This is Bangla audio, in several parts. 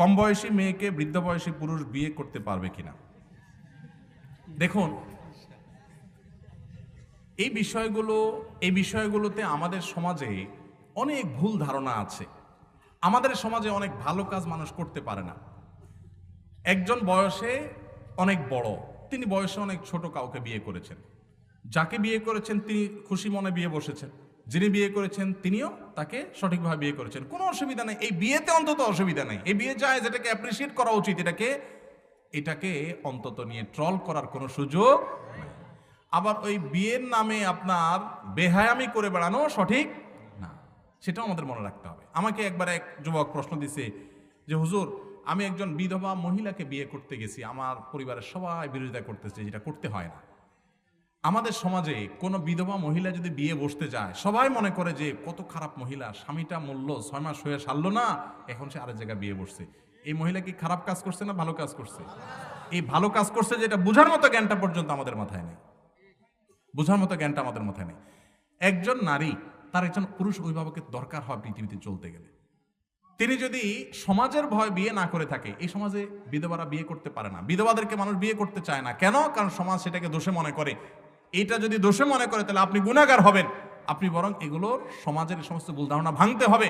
কম বয়সী মেয়েকে বৃদ্ধ বয়সী পুরুষ বিয়ে করতে পারবে কিনা? দেখুন, এই বিষয়গুলো, এই বিষয়গুলোতে আমাদের সমাজে অনেক ভুল ধারণা আছে। আমাদের সমাজে অনেক ভালো কাজ মানুষ করতে পারে না। একজন বয়সে অনেক বড়, তিনি বয়সে অনেক ছোট কাউকে বিয়ে করেছেন। যাকে বিয়ে করেছেন, তিনি খুশি মনে বিয়ে বসেছেন। যিনি বিয়ে করেছেন, তিনিও তাকে সঠিকভাবে বিয়ে করেছেন। কোনো অসুবিধা নেই। এই বিয়েতে অন্তত অসুবিধা নেই। এই বিয়ে যায়, যেটাকে অ্যাপ্রিসিয়েট করা উচিত, এটাকে এটাকে অন্তত নিয়ে ট্রল করার কোনো সুযোগ। আবার ওই বিয়ের নামে আপনার বেহায়ামি করে বেড়ানো সঠিক না। সেটাও আমাদের মনে রাখতে হবে। আমাকে একবার এক যুবক প্রশ্ন দিছে যে, হুজুর, আমি একজন বিধবা মহিলাকে বিয়ে করতে গেছি। আমার পরিবারের সবাই বিরোধিতা করতেছে, যেটা করতে হয় না। আমাদের সমাজে কোনো বিধবা মহিলা যদি বিয়ে বসতে যায়, সবাই মনে করে যে কত খারাপ মহিলা, স্বামীটা মূল্য ছয় মাস হয়ে সারলো না, এখন সে আরেক জায়গায় বিয়ে বসছে। এই মহিলা কি খারাপ কাজ করছে না ভালো কাজ করছে? এই ভালো কাজ করছে যেটা বোঝার মতো জ্ঞানটা পর্যন্ত আমাদের মাথায় নেই। বোঝার মতো জ্ঞানটা আমাদের মাথায় নেই। একজন নারী, তার একজন পুরুষ অভিভাবকের দরকার হয় পৃথিবীতে চলতে গেলে। তিনি যদি সমাজের ভয় বিয়ে না করে থাকে, এই সমাজে বিধবারা বিয়ে করতে পারে না। বিধবাদেরকে মানুষ বিয়ে করতে চায় না। কেন? কারণ সমাজ সেটাকে দোষে মনে করে। এটা যদি দোষে মনে করে, তাহলে আপনি গুণাগার হবেন। আপনি বরং এগুলোর সমাজের এই সমস্ত ভুল ধারণা ভাঙতে হবে।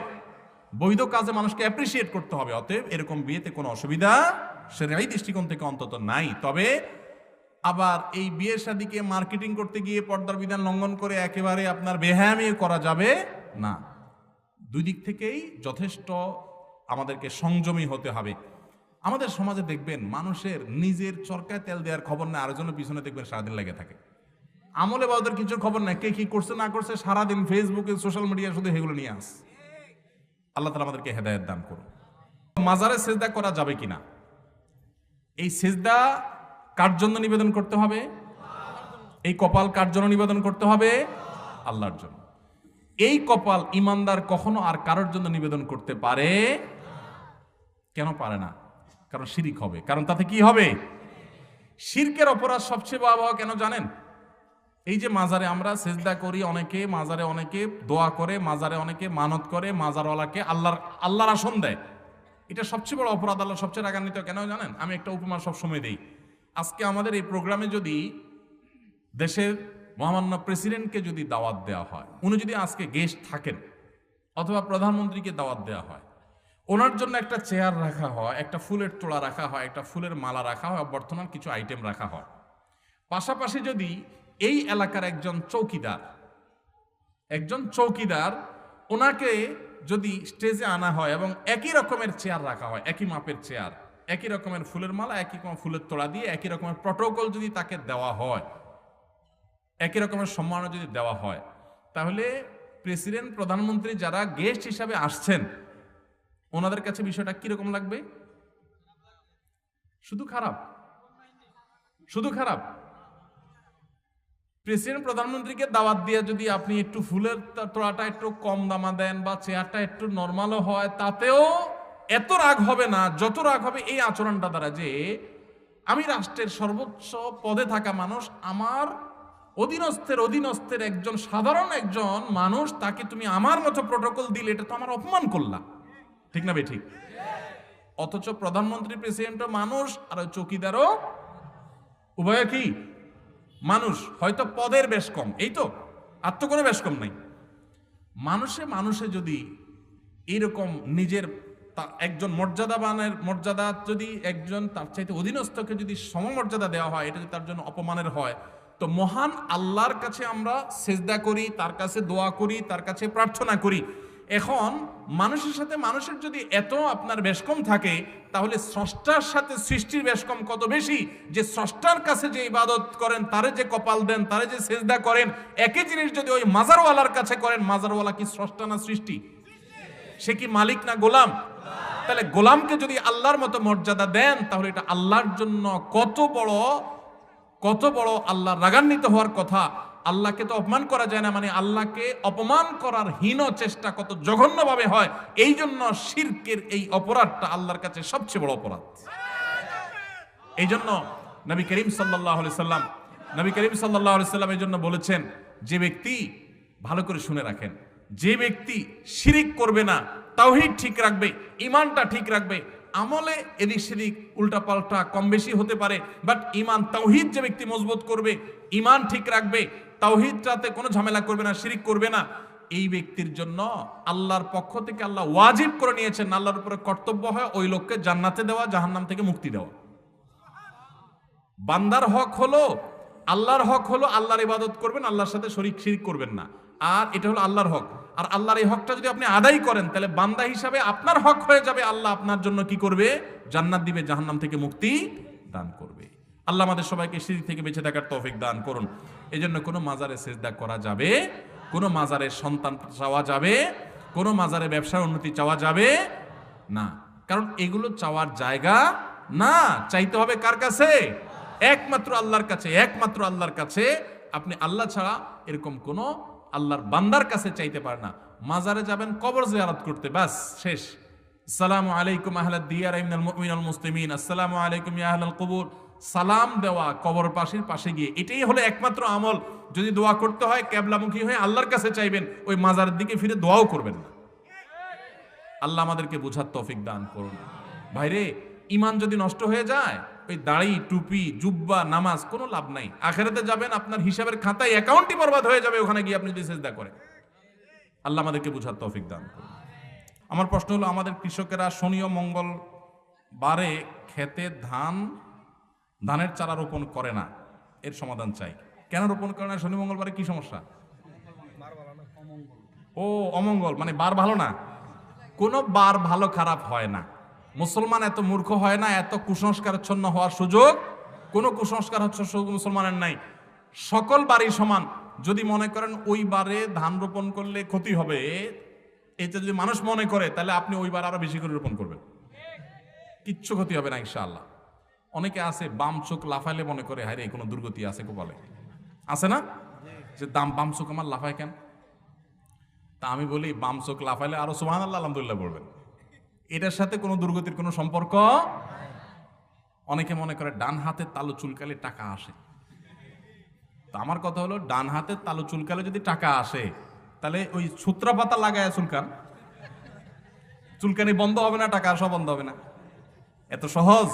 বৈধ কাজে মানুষকে অ্যাপ্রিসিয়েট করতে হবে। অতএব এরকম বিয়েতে কোনো অসুবিধা সেটাই দৃষ্টিকোণ থেকে অন্তত নাই। তবে আবার এই বিয়ের শাদিকে মার্কেটিং করতে গিয়ে পর্দার বিধান লঙ্ঘন করে একেবারে আপনার বেহায়ামি করা যাবে না। দুই দিক থেকেই যথেষ্ট আমাদেরকে সংযমী হতে হবে। আমাদের সমাজে দেখবেন মানুষের নিজের চরকায় তেল দেওয়ার খবর নেই আরেকজনের পিছনে দেখবেন সারাদিন লেগে থাকে। আমলে বা ওদের কিছু খবর নেই, কে কি করছে, না করছে, সারাদিন ফেসবুকে সোশ্যাল মিডিয়া শুধু এগুলো নিয়ে আস। আল্লাহ তালা আমাদেরকে হেদায়ত দান করুন। মাজারে সেজদা করা যাবে কিনা? এই সেজদা কার জন্য নিবেদন করতে হবে? এই কপাল কার জন্য নিবেদন করতে হবে? আল্লাহর জন্য। এই কপাল ইমানদার কখনো আর কারোর জন্য নিবেদন করতে পারে? কেন পারে না? কারণ শিরিক হবে। কারণ তাতে কি হবে? শিরকের অপরাধ সবচেয়ে ভয়াবহ, কেন জানেন? এই যে মাজারে আমরা সেজদা করি অনেকে, মাজারে অনেকে দোয়া করে, মাজারে অনেকে মানত করে, মাজারওয়ালাকে আল্লাহর আল্লাহর আসন দেয়। এটা সবচেয়ে বড় অপরাধ, আল্লাহ সবচেয়ে রাগান্বিত। কেন জানেন? আমি একটা উপমা সবসময় দেই। আজকে আমাদের এই প্রোগ্রামে যদি দেশের মহামান্য প্রেসিডেন্টকে যদি দাওয়াত দেওয়া হয়, উনি যদি আজকে গেস্ট থাকেন, অথবা প্রধানমন্ত্রীকে দাওয়াত দেওয়া হয়, ওনার জন্য একটা চেয়ার রাখা হয়, একটা ফুলের তোড়া রাখা হয়, একটা ফুলের মালা রাখা হয়, বর্তমান কিছু আইটেম রাখা হয়। পাশাপাশি যদি এই এলাকার একজন চৌকিদার। একজন চৌকিদার, ওনাকে যদি স্টেজে আনা হয় এবং একই রকমের চেয়ার রাখা হয়, একই মাপের চেয়ার, একই রকমের ফুলের মালা, একই রকম ফুলের তোড়া দিয়ে, একই রকমের প্রটোকল যদি তাকে দেওয়া হয়, একই রকমের সম্মাননা যদি দেওয়া হয়, তাহলে প্রেসিডেন্ট প্রধানমন্ত্রী যারা গেস্ট হিসাবে আসছেন, ওনাদের কাছে বিষয়টা কীরকম লাগবে? শুধু খারাপ। শুধু খারাপ। প্রেসিডেন্ট প্রধানমন্ত্রীকে দাওয়াত দিয়ে যদি আপনি একটু ফুলের তোড়াটা একটু কম দামা দেন বা চেয়ারটা একটু নর্মালও হয়, তাতেও এত রাগ হবে না, যত রাগ হবে এই আচরণটা দ্বারা যে আমি রাষ্ট্রের সর্বোচ্চ পদে থাকা মানুষ, আমার অধীনস্থের অধীনস্থের একজন সাধারণ একজন মানুষ, তাকে তুমি আমার মতো প্রোটোকল দিলে, এটা তো আমার অপমান করলা। ঠিক না বে ঠিক? অথচ প্রধানমন্ত্রী প্রেসিডেন্টও মানুষ, আর ওই চৌকিদারও, উভয় কি? মানুষ হয়তো পদের বেশ কম, এই তো, আর তো কোনো বেশ কম নাই। মানুষে মানুষে যদি এরকম নিজের একজন মর্যাদাবানের, মর্যাদা যদি একজন তার চাইতে অধীনস্থকে যদি সমমর্যাদা দেওয়া হয়, এটা যদি তার জন্য অপমানের হয়, তো মহান আল্লাহর কাছে আমরা সেজদা করি, তার কাছে দোয়া করি, তার কাছে প্রার্থনা করি। এখন মানুষের সাথে মানুষের যদি এত আপনার বেশকম থাকে, তাহলে স্রষ্টার সাথে সৃষ্টির বেশকম কত বেশি? যে স্রষ্টার কাছে যে ইবাদত করেন, তারে যে কপাল দেন, তারে যে সেজদা করেন, একই জিনিস যদি ওই মাজারওয়ালার কাছে করেন, মাজারওয়ালা কি স্রষ্টা না সৃষ্টি? সে কি মালিক না গোলাম? তাহলে গোলামকে যদি আল্লাহর মতো মর্যাদা দেন, তাহলে এটা আল্লাহর জন্য কত বড় কত বড় আল্লাহ রাগান্বিত হওয়ার কথা। আল্লাহকে তো অপমান করা যায় না মানে আল্লাহকে অপমান করার হীন চেষ্টা কত জঘন্যভাবে হয় এই জন্য শিরকের এই অপরাধটা আল্লাহর কাছে সবচেয়ে বড় অপরাধ। এই জন্য নবী করিম সাল্লাহ সাল্লাম, নবী করিম সাল্লাহ সাল্লাম এই জন্য বলেছেন, যে ব্যক্তি ভালো করে শুনে রাখেন, যে ব্যক্তি শিরিক করবে না, তাওহিদ ঠিক রাখবে ইমানটা ঠিক রাখবে, আমলে এদিক সেদিক উল্টাপাল্টা কম বেশি হতে পারে বাট ইমান তাওহিদ যে ব্যক্তি মজবুত করবে ইমান ঠিক রাখবে তাওহিদটাতে কোনো ঝামেলা করবে না, শিরিক করবে না। এই ব্যক্তির জন্য আল্লাহর পক্ষ থেকে আল্লাহ ওয়াজিব করে নিয়েছেন আল্লাহর উপরে কর্তব্য হয় ওই লোককে জান্নাতে দেওয়া, জাহান্নাম থেকে মুক্তি দেওয়া। বান্দার হক হলো, আল্লাহর হক হলো আল্লাহর ইবাদত করবেন, আল্লাহর সাথে শরিক শিরিক করবেন না। আর এটা হলো আল্লাহর হক। আর আল্লাহর এই হকটা যদি আপনি আদায় করেন, তাহলে বান্দা হিসাবে আপনার হক হয়ে যাবে, আল্লাহ আপনার জন্য কি করবে? জান্নাত দিবে, জাহান্নাম থেকে মুক্তি দান করবে। আল্লাহ আমাদের সবাইকে শিরিক থেকে বেঁচে থাকার তৌফিক দান করুন। এই জন্য কোনো মাজারে সেজদা করা যাবে, কোনো মাজারে সন্তান চাওয়া যাবে, কোনো মাজারে ব্যবসার উন্নতি চাওয়া যাবে না। কারণ এগুলো চাওয়ার জায়গা না। চাইতে হবে কার কাছে? একমাত্র আল্লাহর কাছে, একমাত্র আল্লাহর কাছে। আপনি আল্লাহ ছাড়া এরকম কোনো আল্লাহর বান্দার কাছে চাইতে পারে না। মাজারে যাবেন, কবর জিয়ারত করতে, ব্যাস, শেষ। আসসালামু আলাইকুম আহলাদ দিয়ার মুমিনাল মুসলিমিন। আসসালামু আলাইকুম ইয়া আহলাল কবর। সালাম দেওয়া কবর পাশের পাশে গিয়ে। এটাই হলো একমাত্র আমল। যদি দোয়া করতে হয় ক্যাবলামুখী হয়ে আল্লাহর কাছে চাইবেন, ওই মাজারের দিকে ফিরে দোয়াও করবেন না। আল্লাহ আমাদেরকে বোঝার তৌফিক দান করুন। ভাইরে ইমান যদি নষ্ট হয়ে যায়, ওই দাড়ি, টুপি, জুব্বা, নামাজ, কোনো লাভ নাই। আখেরাতে যাবেন, আপনার হিসাবের খাতায় অ্যাকাউন্টই বরবাদ হয়ে যাবে, ওখানে গিয়ে আপনি যদি সেজদা করেন। আল্লাহ আমাদেরকে বোঝার তৌফিক দান করুন। আমার প্রশ্ন হলো, আমাদের কৃষকেরা শনি ও মঙ্গল বারে খেতে ধান ধানের চারা রোপণ করে না, এর সমাধান চাই। কেন রোপণ করে না? শনি, মঙ্গলবারে কি সমস্যা? ও, অমঙ্গল মানে বার ভালো না? কোনো বার ভালো খারাপ হয় না। মুসলমান এত মূর্খ হয় না, এত কুসংস্কারচ্ছন্ন হওয়ার সুযোগ কোনো কুসংস্কার হচ্ছে মুসলমানের নাই। সকল বাড়ি সমান। যদি মনে করেন ওই বারে ধান রোপণ করলে ক্ষতি হবে, এতে যদি মানুষ মনে করে, তাহলে আপনি ওই বার আরও বেশি করে রোপণ করবেন। কিচ্ছু ক্ষতি হবে না, ইনশাআল্লাহ। অনেকে আছে, বাম চোখ লাফাইলে মনে করে হায় রে কোনো দুর্গতি আছে কপালে? আছে না? যে দাম, বাম চোখ আমার লাফায় কেন? তা আমি বলি, বাম চোখ লাফাইলে আরও সুহান আল্লাহ আলহামদুলিল্লাহ পড়বেন এটার সাথে কোনো দুর্গতির কোনো সম্পর্ক অনেকে মনে করে, ডান হাতের তালু চুলকালে টাকা আসে। তো আমার কথা হলো, ডান হাতের তালু চুলকালে যদি টাকা আসে, তাহলে ওই সূত্রা পাতা লাগায় চুলকান। চুলকানি বন্ধ হবে না, টাকা আসা বন্ধ হবে না। এত সহজ?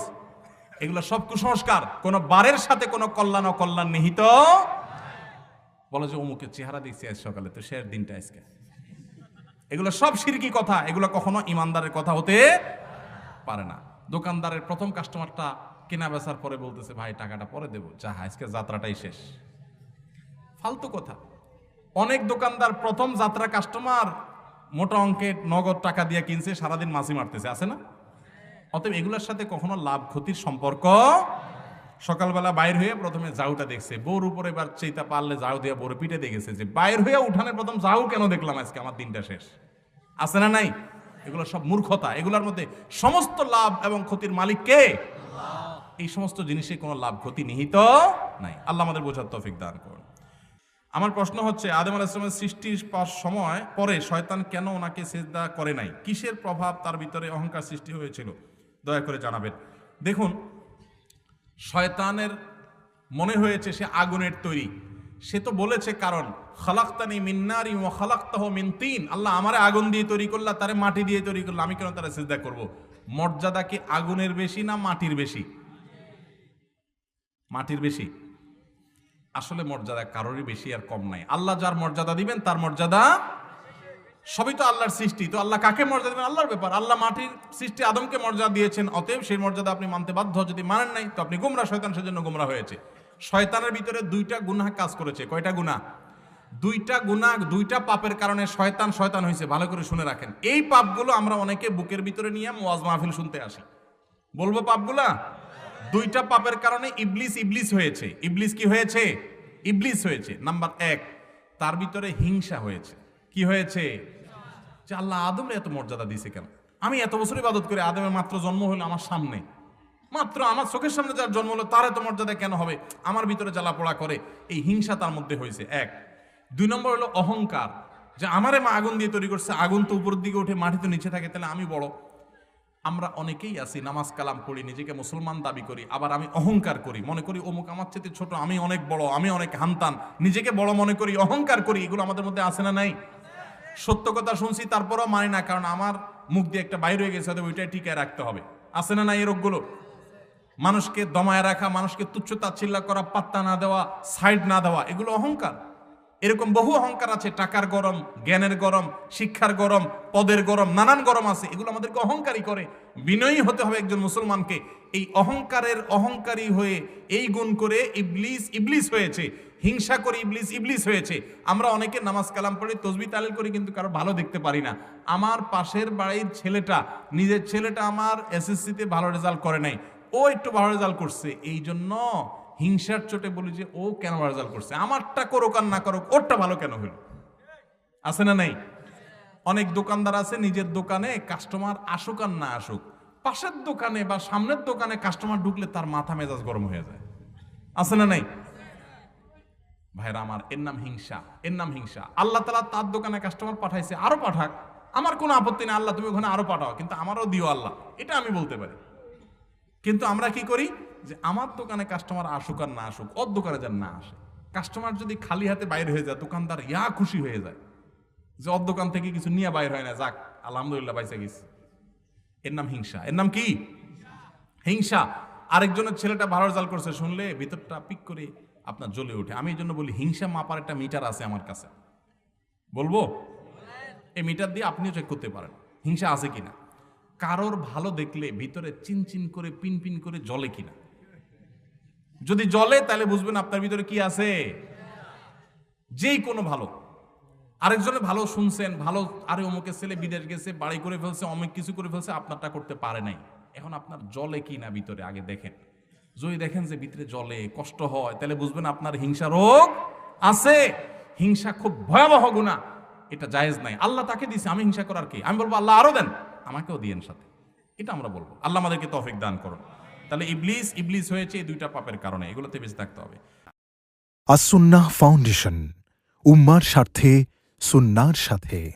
এগুলো সব কুসংস্কার। কোন বারের সাথে কোনো কল্যাণ অকল্যাণ নিহিত। বলে যে অমুকের চেহারা দেখছি আজ সকালে, তো শেষ দিনটা আজকে। এগুলো সব সিরকি কথা, এগুলো কখনো ইমানদারের কথা হতে পারে না। দোকানদারের প্রথম কাস্টমারটা কেনা বেচার পরে বলতেছে, ভাই, টাকাটা পরে দেবো। যা, আজকে যাত্রাটাই শেষ। ফালতু কথা। অনেক দোকানদার প্রথম যাত্রা কাস্টমার মোটা অঙ্কের নগদ টাকা দিয়ে কিনছে, সারাদিন মাছি মারতেছে, আছে না? অতএব এগুলোর সাথে কখনো লাভ ক্ষতির সম্পর্ক সকালবেলা বাইর হয়ে প্রথমে জাউটা দেখছে। বউর উপরে এবার চেইতা পারলে জাউ দিয়ে বড় পিঠে দেখেছে যে বাইর হয়ে উঠানের প্রথম জাউ কেন দেখলাম আজকে? আমার দিনটা শেষ। আছে না নাই? এগুলো সব মূর্খতা। এগুলোর মধ্যে সমস্ত লাভ এবং ক্ষতির মালিক কে? এই সমস্ত জিনিসে কোনো লাভ ক্ষতি নিহিত নাই। আল্লাহ আমাদের বোঝার তৌফিক দান করুন। আমার প্রশ্ন হচ্ছে আদম আলাইসলামের সৃষ্টির সময় পরে শয়তান কেন ওনাকে সেজদা করে নাই? কিসের প্রভাব তার ভিতরে অহংকার সৃষ্টি হয়েছিল? দয়া করে জানাবেন। দেখুন, শয়তানের মনে হয়েছে সে আগুনের তৈরি। সে তো বলেছে কারণ, খালাক্তানি মিন্নারি ও খালাক্তাহ মিন তিন। আল্লাহ আমারে আগুন দিয়ে তৈরি করলা, তারে মাটি দিয়ে তৈরি করল। আমি কেন তারা সেজদা করব? মর্যাদা কি আগুনের বেশি না মাটির বেশি? মাটির বেশি। আসলে মর্যাদা কারোরই বেশি আর কম নাই। আল্লাহ যার মর্যাদা দিবেন, তার মর্যাদা সবই তো আল্লাহর সৃষ্টি। তো আল্লাহ কাকে মর্যাদা দিবেন? আল্লাহর ব্যাপার। আল্লাহ মাটির সৃষ্টি আদমকে মর্যাদা দিয়েছেন, অতএব সেই মর্যাদা আপনি মানতে বাধ্য। যদি মানেন নাই, তো আপনি গুমরা, শয়তান সেজন্য গুমরা হয়েছে। শয়তানের ভিতরে দুইটা গুনাহ কাজ করেছে। কয়টা গুনাহ? দুইটা গুনাহ, দুইটা পাপের কারণে শয়তান শয়তান হয়েছে। ভালো করে শুনে রাখেন। এই পাপগুলো আমরা অনেকে বুকের ভিতরে নিয়ে ওয়াজ মাহফিল শুনতে আসি। বলব পাপগুলা? দুইটা পাপের কারণে ইবলিস ইবলিস হয়েছে। ইবলিস কি হয়েছে? ইবলিস হয়েছে। নাম্বার এক, তার ভিতরে হিংসা হয়েছে। কি হয়েছে? যে আল্লাহ আদমরে এত মর্যাদা দিয়েছে কেন? আমি এত বছর ইবাদত করে, আদমের মাত্র জন্ম হলো আমার সামনে। মাত্র আমার চোখের সামনে যার জন্ম হলো, তার এত মর্যাদা কেন হবে? আমার ভিতরে জ্বালা পোড়া করে। এই হিংসা তার মধ্যে হয়েছে। এক। দুই নম্বর হলো অহংকার। যে আমারে মা আগুন দিয়ে তৈরি করছে, আগুন তো উপরের দিকে উঠে মাটি তো নিচে থাকে, তাহলে আমি বড়। আমরা অনেকেই আছি, নামাজ কালাম পড়ি, নিজেকে মুসলমান দাবি করি, আবার আমি অহংকার করি। মনে করি, অমুক আমার চেয়ে ছোট, আমি অনেক বড়, আমি অনেক হান্তান। নিজেকে বড় মনে করি, অহংকার করি। এগুলো আমাদের মধ্যে আসে না নাই? সত্য কথা শুনছি, তারপরও মানি না, কারণ আমার মুখ দিয়ে একটা বাইর হয়ে গেছে ওইটাই টিকায় রাখতে হবে। আছে না না এই রোগগুলো? মানুষকে দমায় রাখা, মানুষকে তুচ্ছ তাচ্ছিল্লা করা, পাত্তা না দেওয়া সাইড না দেওয়া, এগুলো অহংকার। এরকম বহু অহংকার আছে, টাকার গরম, জ্ঞানের গরম, শিক্ষার গরম, পদের গরম, নানান গরম আছে। এগুলো আমাদেরকে অহংকারী করে। বিনয়ী হতে হবে একজন মুসলমানকে। এই অহংকারের অহংকারী হয়ে এই গুণ করে ইবলিস ইবলিস হয়েছে। হিংসা করে ইবলিস ইবলিস হয়েছে। আমরা অনেকে নামাজ কালাম পড়ি, তসবি তালিল করি, কিন্তু কারও ভালো দেখতে পারি না। আমার পাশের বাড়ির ছেলেটা, নিজের ছেলেটা আমার এসএসসিতে ভালো রেজাল্ট করে নাই। ও একটু ভালো রেজাল্ট করছে। এই জন্য হিংসার চোটে বলি যে, ও কেন রেজাল্ট করছে? আমারটা করুক আর না করুক, ওরটা ভালো কেন হইল? আছে না নাই? অনেক দোকানদার আছে, নিজের দোকানে কাস্টমার আসুক আর না আসুক। পাশের দোকানে বা সামনের দোকানে কাস্টমার ঢুকলে তার মাথা মেজাজ গরম হয়ে যায়। আছে না নাই? ভাইরা আমার, এর নাম হিংসা, এর নাম হিংসা। আল্লাহ তালা তার দোকানে কাস্টমার পাঠাইছে, আরও পাঠাক। আমার কোনো আপত্তি নেই, আল্লাহ তুমি ওখানে আরও পাঠাও, কিন্তু আমারও দিও আল্লাহ। এটা আমি বলতে পারি। কিন্তু আমরা কি করি? যে আমার দোকানে কাস্টমার আসুক আর না আসুক ওর দোকানে যেন না আসে। কাস্টমার যদি খালি হাতে বাইরে হয়ে যায়, দোকানদার ইয়া খুশি হয়ে যায়। যে ওর দোকান থেকে কিছু নিয়ে বাইর হয় না, যাক, আলহামদুলিল্লাহ বাইসে গেছি। এর নাম হিংসা। এর নাম কি? হিংসা। আরেকজনের ছেলেটা ভালো রেজাল্ট করছে, শুনলে ভিতরটা পিক করে আপনার জ্বলে ওঠে। আমি এই জন্য বলি, হিংসা মাপার একটা মিটার আছে আমার কাছে। বলব? এই মিটার দিয়ে আপনিও চেক করতে পারেন, হিংসা আছে কিনা। কারোর ভালো দেখলে ভিতরে চিনচিন করে পিন পিন করে জলে কিনা। যদি জলে তাহলে বুঝবেন আপনার ভিতরে কি আছে। যেই কোনো ভালো। আরেকজনে ভালো শুনছেন, ভালো, আরে অমুকের ছেলে বিদেশ গেছে, বাড়ি করে ফেলছে, অমুক কিছু করে ফেলছে, আপনারটা করতে পারে নাই। এখন আপনার জলে কি না ভিতরে, আগে দেখেন। যদি দেখেন যে ভিতরে জলে কষ্ট হয়, তাহলে বুঝবেন আপনার হিংসা রোগ আছে। হিংসা খুব ভয়াবহ গুণা। এটা জায়েজ নাই। আল্লাহ তাকে দিছে, আমি হিংসা করার কি? আমি বলব, আল্লাহ আরও দেন। আমাকেও দিয়েন সাথে। এটা আমরা বলব। আল্লাহ আমাদেরকে তৌফিক দান করুন। তাহলে ইবলিস ইবলিস হয়েছে এই দুইটা পাপের কারণে, এগুলোতে বেঁচে থাকতে হবে। আসুন্না ফাউন্ডেশন, উম্মার স্বার্থে, সুন্নার সাথে।